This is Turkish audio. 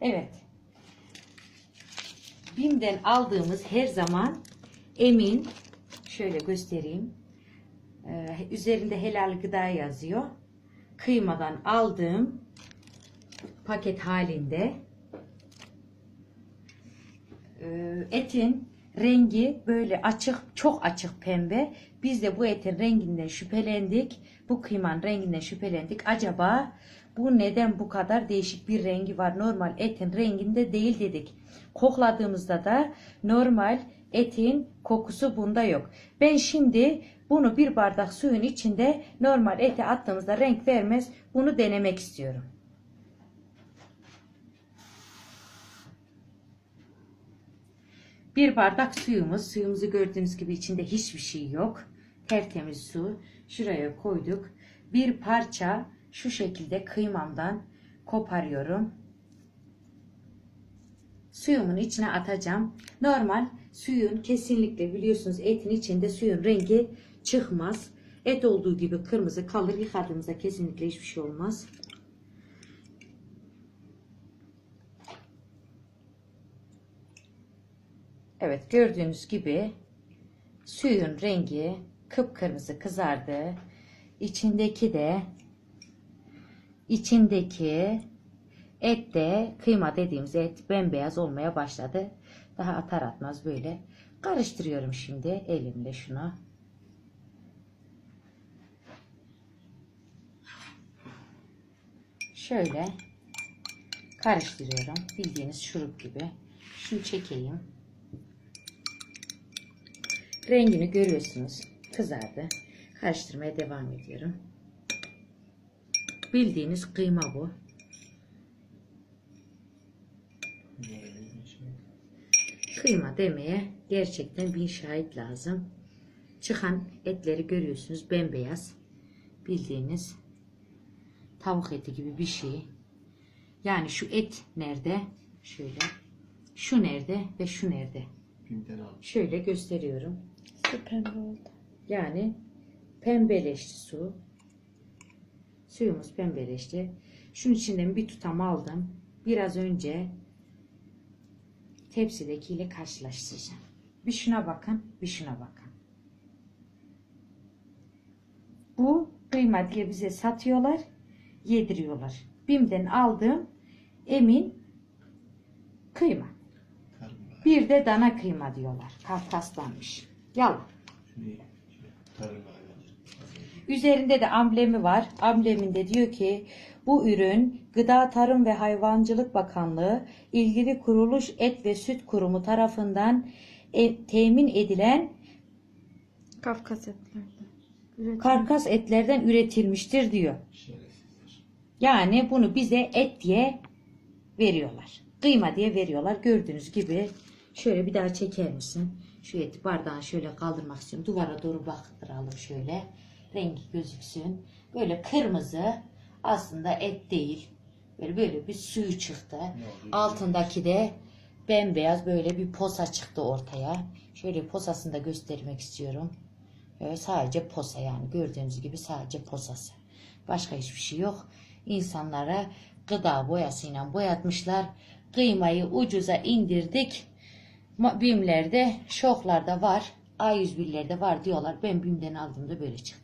Evet. Bim'den aldığımız her zaman emin şöyle göstereyim. Ee, üzerinde helal gıda yazıyor. Kıymadan aldığım paket halinde Ee, etin rengi böyle açık, çok açık pembe. Biz de bu etin renginden şüphelendik. Bu kıymanın renginden şüphelendik. Acaba bu neden bu kadar değişik bir rengi var? Normal etin renginde değil dedik. Kokladığımızda da normal etin kokusu bunda yok. Ben şimdi bunu bir bardak suyun içinde normal ete attığımızda renk vermez. Bunu denemek istiyorum. Bir bardak suyumuz. Suyumuzu gördüğünüz gibi içinde hiçbir şey yok. Tertemiz su. Şuraya koyduk. Bir parça şu şekilde kıymamdan koparıyorum. Suyumun içine atacağım. Normal suyun kesinlikle biliyorsunuz etin içinde suyun rengi çıkmaz. Et olduğu gibi kırmızı kalır. Yıkadığımızda kesinlikle hiçbir şey olmaz. Evet gördüğünüz gibi suyun rengi kıpkırmızı kızardı. İçindeki de içindeki et de kıyma dediğimiz et bembeyaz olmaya başladı. Daha atar atmaz böyle karıştırıyorum şimdi elimle şunu. Şöyle karıştırıyorum. Bildiğiniz şurup gibi. Şunu çekeyim. Rengini görüyorsunuz. Kızardı. Karıştırmaya devam ediyorum. Bildiğiniz kıyma bu. Kıyma demeye gerçekten bir şahit lazım. Çıkan etleri görüyorsunuz bembeyaz. Bildiğiniz tavuk eti gibi bir şey. Yani şu et nerede? Şöyle. Şu nerede ve şu nerede? Şöyle gösteriyorum. Pembe oldu. Yani pembeleşti su. Suyumuz pembeleşti. Şunun içinden bir tutam aldım. Biraz önce tepsidekiyle karşılaştıracağım. Bir şuna bakın, bir şuna bakın. Bu kıyma diye bize satıyorlar, yediriyorlar. Bim'den aldığım emin kıyma. Bir de dana kıyma diyorlar. Kafkaslanmış. Yalan. Şunu ye. Üzerinde de amblemi var. Ambleminde diyor ki bu ürün Gıda Tarım ve Hayvancılık Bakanlığı ilgili kuruluş et ve süt kurumu tarafından e- temin edilen Kafkas etlerden. Üretim. karkas etlerden üretilmiştir diyor. Yani bunu bize et diye veriyorlar. Kıyma diye veriyorlar. Gördüğünüz gibi şöyle bir daha çeker misin? Şu eti bardağın şöyle kaldırmak istiyorum. Duvara doğru baktıralım şöyle. Rengi gözüksün. Böyle kırmızı aslında et değil. Böyle böyle bir suyu çıktı. Altındaki de bembeyaz böyle bir posa çıktı ortaya. Şöyle posasını da göstermek istiyorum. Böyle sadece posa yani gördüğünüz gibi sadece posası. Başka hiçbir şey yok. İnsanlara gıda boyasıyla boyatmışlar. Kıymayı ucuza indirdik. Bimlerde, şoklarda var. A101'lerde var diyorlar. Ben Bim'den aldığımda böyle çıktı.